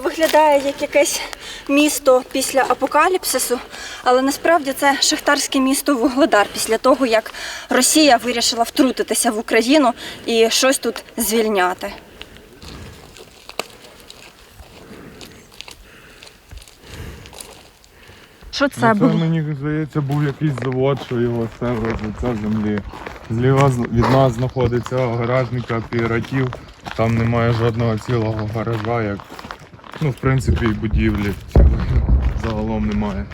виглядає як якесь місто після апокаліпсису, але насправді це шахтарське місто Вугледар після того, як Росія вирішила втрутитися в Україну і щось тут звільняти. Що це Це було? мені здається був якийсь завод, що його все це землі. Зліва з- від нас знаходиться гаражний кооператив. Там немає жодного цілого гаража, як ну, в принципі, і будівлі загалом немає.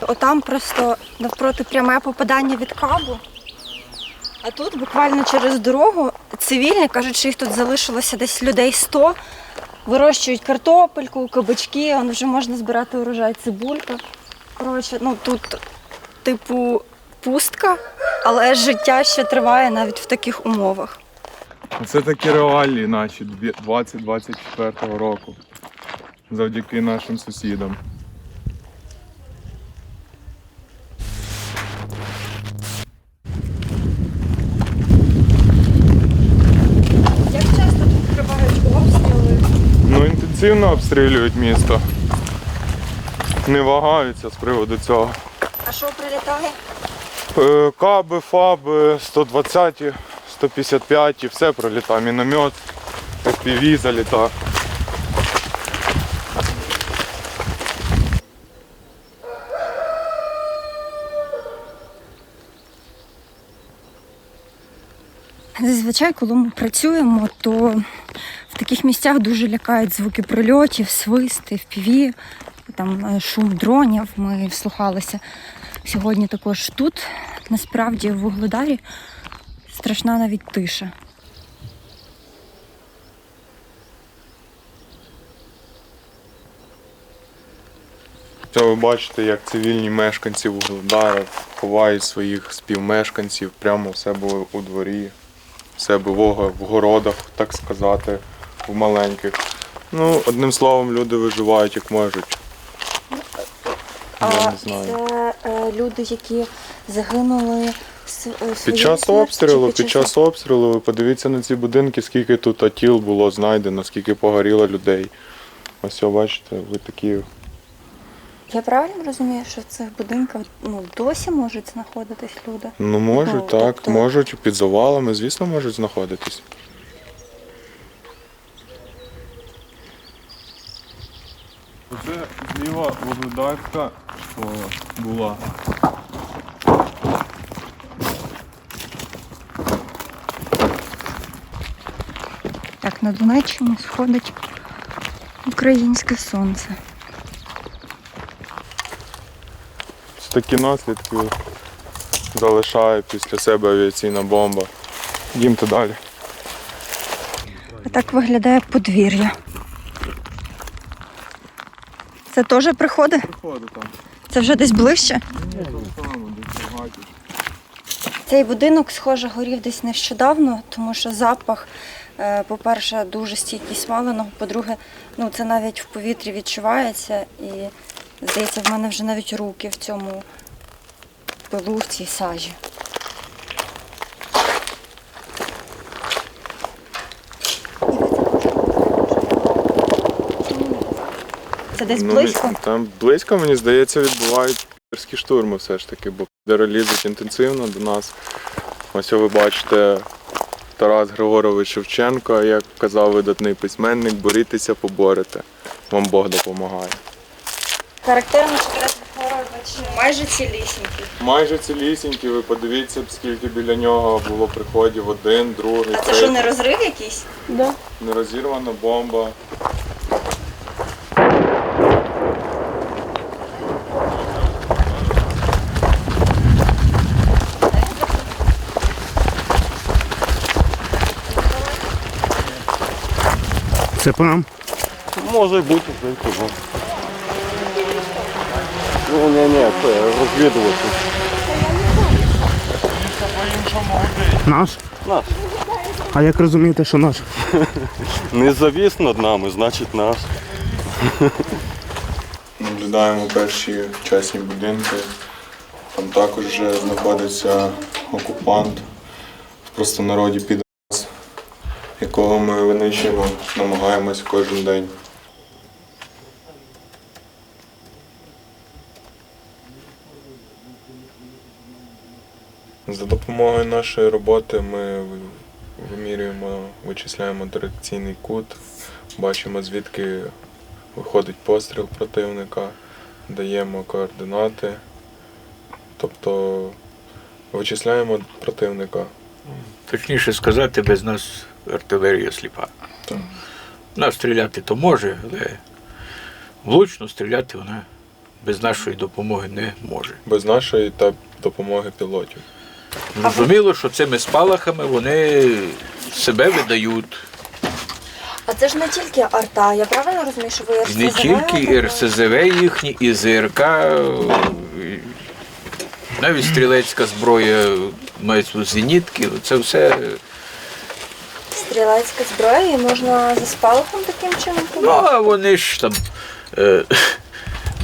Отам просто навпроти пряме попадання від кабу. А тут буквально через дорогу цивільні кажуть, що їх тут залишилося десь людей 100. Вирощують картопельку, кабачки, он вже можна збирати урожай, цибулька. Коротше, ну тут, типу, пустка, але життя ще триває навіть в таких умовах. Це такі реалії наші 2024 року. Завдяки нашим сусідам. Як часто тут тривають обстріли? Ну, інтенсивно обстрілюють місто. Не вагаються з приводу цього. А що прилітає? Е, Каби, фаби, 120, 155, все пролітає. Міномет, FPV залітає. Зазвичай, коли ми працюємо, то в таких місцях дуже лякають звуки прильотів, свисти, впіві, там е, шум дронів. Ми вслухалися сьогодні також тут. Насправді в Вугледарі страшна навіть тиша. Ви бачите, як цивільні мешканці Вугледара ховають своїх співмешканців прямо у себе у дворі, себе в в городах, так сказати, в маленьких. Ну, одним словом, люди виживають як можуть. Я не знаю. це е, люди, які загинули с- е, Під своєю час смертю обстрілу, чи під час обстрілу, ви подивіться на ці будинки, скільки тут тіл було знайдено, скільки погоріло людей. Ось, о, бачите, ви такі. Я правильно розумію, що в цих будинках ну, досі можуть знаходитись люди? Ну, можуть, Ну, так, тобто- можуть під завалами, звісно, можуть знаходитись. Оце зліва Вугледарська школа була. Так, на Донеччині сходить українське сонце. Такі наслідки залишає після себе авіаційна бомба. Їмте далі. А так виглядає подвір'я. Це теж приходи? Приходи там. Це вже десь ближче? Цей будинок, схоже, горів десь нещодавно, тому що запах, е, по-перше, дуже стійкий смаленого, по-друге, ну це навіть в повітрі відчувається і здається, в мене вже навіть руки в цьому пилу, в цій сажі. Це десь Ну, близько? Там близько, мені здається, відбувають пірські штурми все ж таки, бо підери лізуть інтенсивно до нас. Ось ви бачите Тарас Григорович Шевченко, як казав видатний письменник, борітеся, поборете. Вам Бог допомагає. Характерно, Григорович майже цілісінький. Майже цілісінькі, ви подивіться, скільки біля нього було приходів, один, другий, А це що, не розрив якийсь? Да. Нерозірвана бомба. Це по нам. Може бути, знаєте, ну. Ну, ні, ні, це розвідувати. Наш? Наш. А як розумієте, що наш? Не завіс над нами, значить наш. Наблюдаємо перші частні будинки. Там також вже знаходиться окупант, в простонароді підраз, якого ми винищуємо, намагаємось кожен день. За допомогою нашої роботи ми вимірюємо, вичисляємо дирекційний кут, бачимо звідки виходить постріл противника, даємо координати, тобто вичисляємо противника. Точніше сказати, без нас артилерія сліпа. Так. Вона стріляти то може, але влучно стріляти вона без нашої допомоги не може. Без нашої та допомоги пілотів. Зрозуміло, що цими спалахами вони себе видають. А це ж не тільки арта, я правильно розумію, що ви РСЗВ? не тільки і РСЗВ їхні, і ЗРК, і навіть стрілецька зброя, мається зенітки, це все. Стрілецька зброя, і можна за спалахом таким чином Ну, а вони ж там. Е,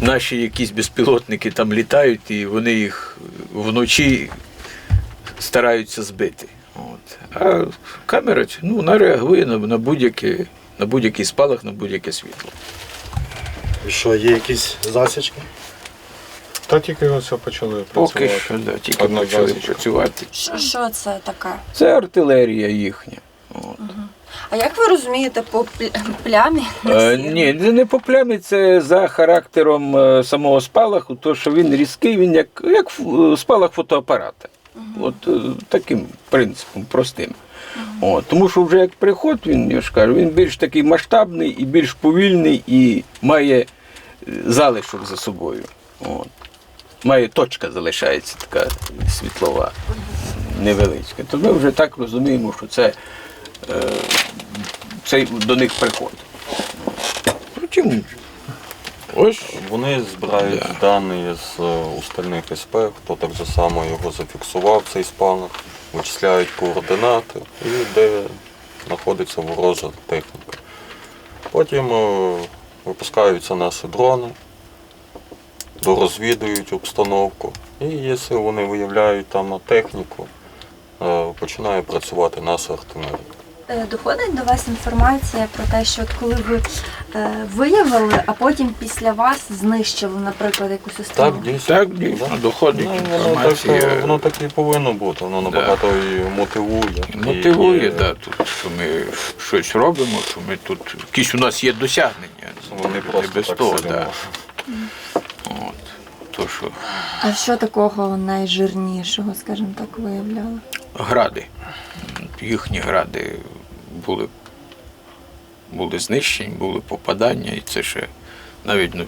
наші якісь безпілотники там літають, і вони їх вночі стараються збити. От. А камера ну, вона реагує на, на будь-який на будь-який спалах, на будь-яке світло. І що, є якісь засічки? Та тільки ось почали працювати. Поки що, да, тільки Одна почали засічка. працювати. Що, що це таке? Це артилерія їхня. От. А як ви розумієте по плямі? Е, ні, не по плямі, це за характером е, самого спалаху, то що він різкий, він як, як е, спалах фотоапарата. От е, таким принципом, простим. От, тому що вже як приход, він, я ж кажу, він більш такий масштабний і більш повільний і має е, залишок за собою. От. Має точка залишається така світлова, невеличка. То ми вже так розуміємо, що це, е, це до них приход. Втім, ось Вони збирають Да. дані з е, устальних СП, хто так же само його зафіксував, цей спалах, вичисляють координати і де знаходиться ворожа техніка. Потім е, випускаються наші дрони, дорозвідують обстановку. І якщо вони виявляють там техніку, е, починає працювати наша артилерія. Е, Доходить до вас інформація про те, що от коли ви е, виявили, а потім після вас знищили, наприклад, якусь установу? Так, дійсно. так дійсно Да. доходить Ну, воно, так, інформація. е, воно так і повинно бути, воно набагато і мотивує. Мотивує, є- да, тут, що ми щось робимо, що ми тут якісь у нас є досягнення. Вони Не просто без так того, да. От. То, що А що такого найжирнішого, скажімо так, виявляли? гради, їхні гради були, були знищені, були попадання, і це ще навіть ну,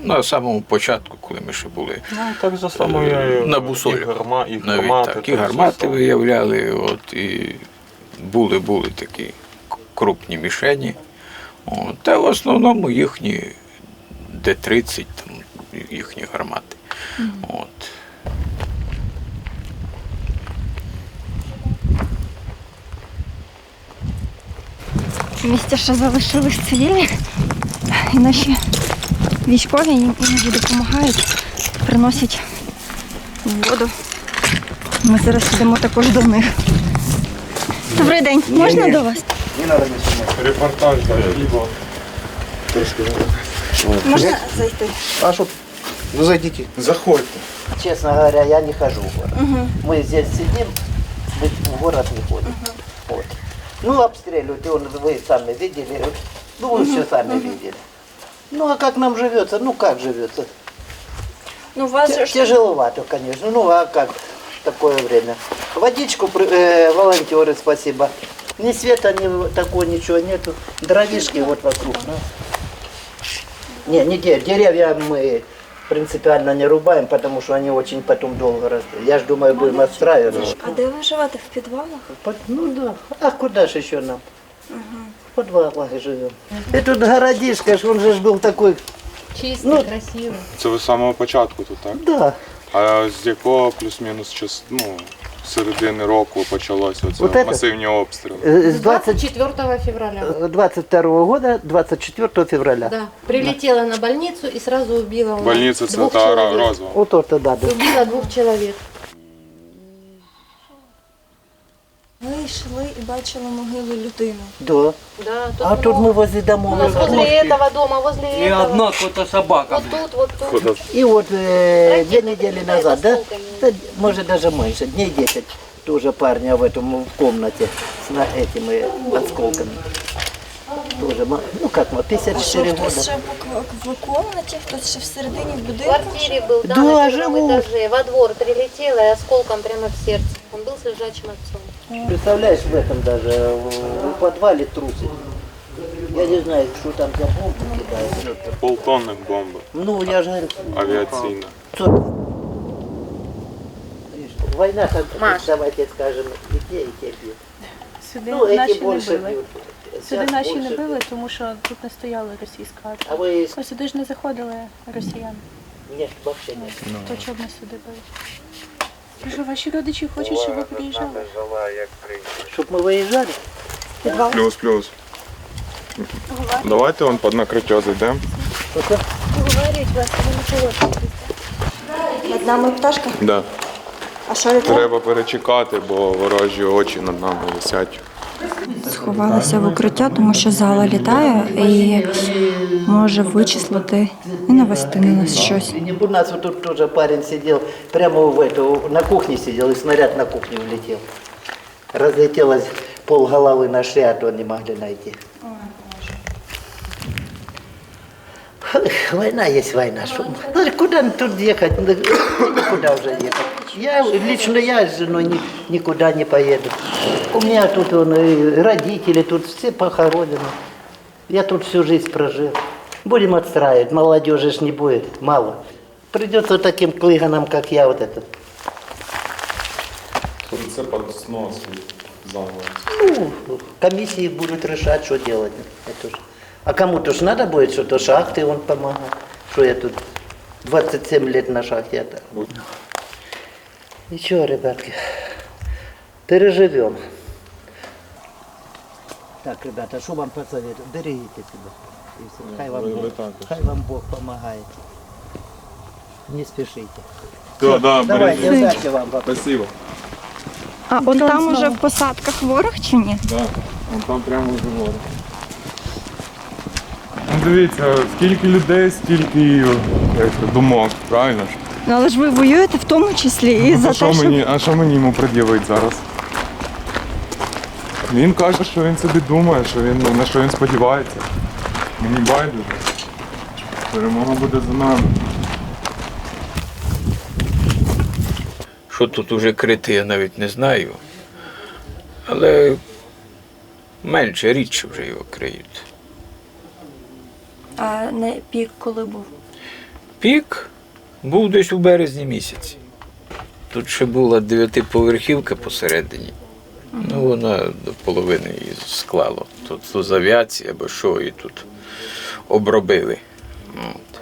на самому початку, коли ми ще були Ну, так же само я і, на і, бусолях. гарма, і навіть гармати. так, і гармати виявляли, от, і були, були такі крупні мішені. От, та в основному їхні Д-30, там, їхні гармати. От. В ще залишились цивільні, і наші військові їм іноді допомагають, приносять воду. Ми зараз йдемо також до них. Добрий день, можна до вас? Репортаж, да, либо Можна зайти? А що? Ну зайдіть. заходьте. Честно говоря, я не хожу в город. Мы здесь сидим, мы в город не ходим. Вот. Ну, обстреливают, и он, вы сами видели, ну, вы все сами видели. Ну, а как нам живется? Ну, как живется? Ну, вас же Т- ж Тяжеловато, конечно. Ну, а как в такое время? Водичку, э, волонтеры, спасибо. Ни света, ни такого, ничего нету. Дровишки вот вокруг. Ну. Не, не де- деревья мы принципиально не рубаем, потому что они очень потом долго растут. Я ж думаю, будем отстраивать. А де ви живете? В підвалах? Под- Ну да. А куда же еще нам? В подвалах живем. И тут городишко, ж он же ж был такой, Чистый, Ну, красивый. Це ви з самого початку тут, так? да. А з якого плюс-мінус час, ну, з середини року почалося оце Вот это? масивні обстріли. Э, С 20 24 февраля. э, 22 года, 24 февраля. Да. Прилетела на больницу и сразу убила у нас Больниця це двух та человек. разова. Вот то да, да. Убила двух человек. Ми йшли і бачили могилу людини. Да. Да, тут А тут много. мы возле домов. У нас возле этого дома, возле этого. кота собака. Вот тут, вот тут. И вот э, две недели кидает назад, да? осколками. да? Может даже меньше, дней 10 тоже парня в этом в комнате с на этими осколками. Тоже, ма- ну как мы, А що 54 хтось года. ще в, в комнаті, хтось ще всередині в В будинку? квартире был, да, Да, на первом живут. этаже. Во двор прилетела и осколком прямо в сердце. Он был с лежачим отцом. Представляешь, в этом даже, в, в подвале трусит. Я не знаю, что там за бомбы кидают. Полтонних бомби Ну, я же говорю, авіаційна. что- Видишь, Война, как, давайте скажем, и те, и те бьют. Сюди Ну, эти наші не больше били. бьют. Сюди Сейчас наші не больше били, бьют. тому що тут не стояла російська А армія. вы Ось сюди ж не заходили росіяни. нет, вообще нет. То чого б не сюди били? Кажу, ваші родичі хочуть, щоб ви приїжджали. Щоб ми виїжджали. Плюс, плюс. Давайте вон під накриття зайдемо. Говорять вас, ви не холодно. Над нами пташка? Да. А що літає? Треба перечекати, бо ворожі очі над нами висять Сховалася в укриття, тому що зала літає і може вичислити і навести на нас щось. И не у нас вот тут тоже парень сидел, прямо в эту, на кухне сидел, и снаряд на кухню улетел. Разлетелось пол головы нашли, а то не могли найти. Эх, Война есть война. Шо- Ну, куда тут ехать? Ну, Куда уже ехать? Я, лично я с женой ни- никуда не поеду. У меня тут он, и родители, тут все похоронены. Я тут всю жизнь прожил. Будем отстраивать, молодежи ж не будет, мало. Придется таким клыганам, как я, вот этот. Це під снос заново. Ну, комиссии будут решать, что делать. Это ж. А кому-то ж надо будет что-то, шахты он помогал. Что я тут 27 лет на шахте. Это. Ничего, ребятки, переживем. Так, ребята, что вам посоветую? Берегите себя. И всё. Хай, вам вы- Бог, вы також. хай вам Бог помогает. Не спешите. Да, да, Давайте, бережіть. удачи вам. папа. Спасибо. А он там уже в посадках ворог чи ні? Да, он там прямо вже ворог. Ну дивіться, скільки людей, стільки як, це, думок, правильно ж? Ну але ж ви воюєте в тому числі і Ну, за то що те, що мені, а що мені йому пред'явить зараз? Він каже, що він собі думає, що він, на що він сподівається. Мені байдуже. Перемога буде за нами. Що тут уже крити, я навіть не знаю. Але менше рідше вже його криють. а не пік, коли був. Пік був десь у березні місяці. Тут ще була дев'ятиповерхівка посередині. Ну, вона до половини її склало. Тут з авіації або що, і тут обробили. От.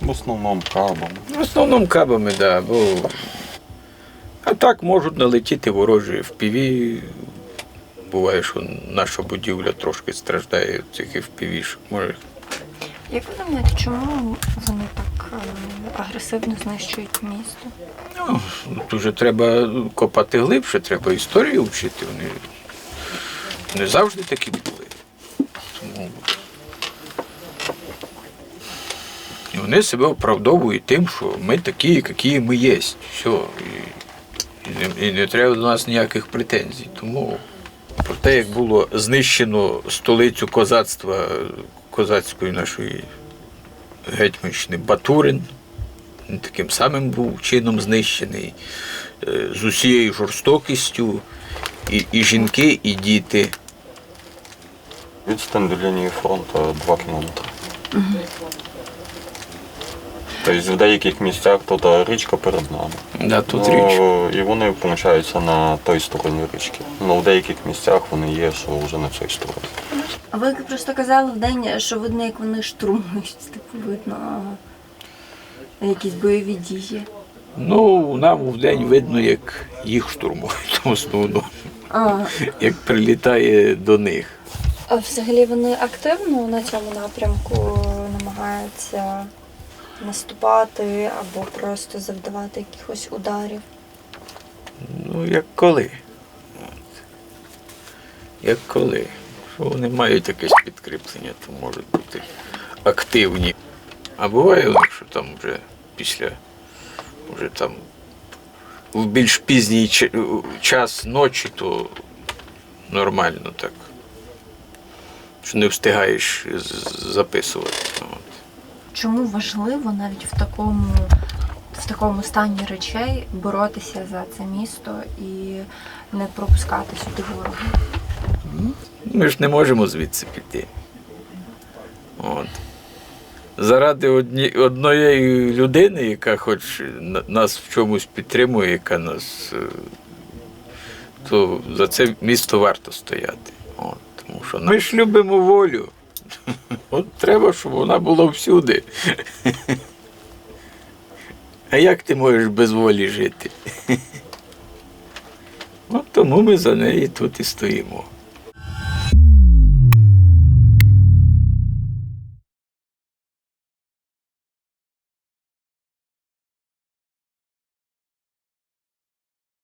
В основному кабом. В основному кабами, так. Да, бо... А так можуть налетіти ворожі в піві. Буває, що наша будівля трошки страждає від цих FPV, може Як ви думаєте, чому вони так е, агресивно знищують місто? Ну, дуже треба копати глибше, треба історію вчити. Вони не завжди такі були. Тому... І вони себе оправдовують тим, що ми такі, які ми є. Все. І, не, і не треба до нас ніяких претензій. Тому про те, як було знищено столицю козацтва козацької нашої гетьманщини Батурин, він таким самим був чином знищений, е, з усією жорстокістю, і, і жінки, і діти. Відстань до лінії фронту 2 кілометри. Тобто в деяких місцях тут річка перед нами. Да, тут Ну, річ. І вони виходить на той стороні річки. Ну, в деяких місцях вони є, що вже на цій стороні. А ви просто казали в день, що видно, як вони штурмують, типу видно а, якісь бойові дії. Ну, нам в день видно, як їх штурмують в основному, А, як прилітає до них. а взагалі вони активно на цьому напрямку намагаються наступати або просто завдавати якихось ударів. Ну, як коли. Як коли. Що вони мають якесь підкріплення, то можуть бути активні. А буває, що там вже після, вже там в більш пізній час ночі, то нормально так. Що не встигаєш записувати. Чому важливо навіть в такому, в такому стані речей боротися за це місто і не пропускати сюди ворога? Ми ж не можемо звідси піти. От. Заради одні, однієї людини, яка хоч нас в чомусь підтримує, яка нас. е, то за це місто варто стояти. От, тому що ми ж любимо волю. От треба, щоб вона була всюди. А як ти можеш без волі жити? От тому ми за неї тут і стоїмо.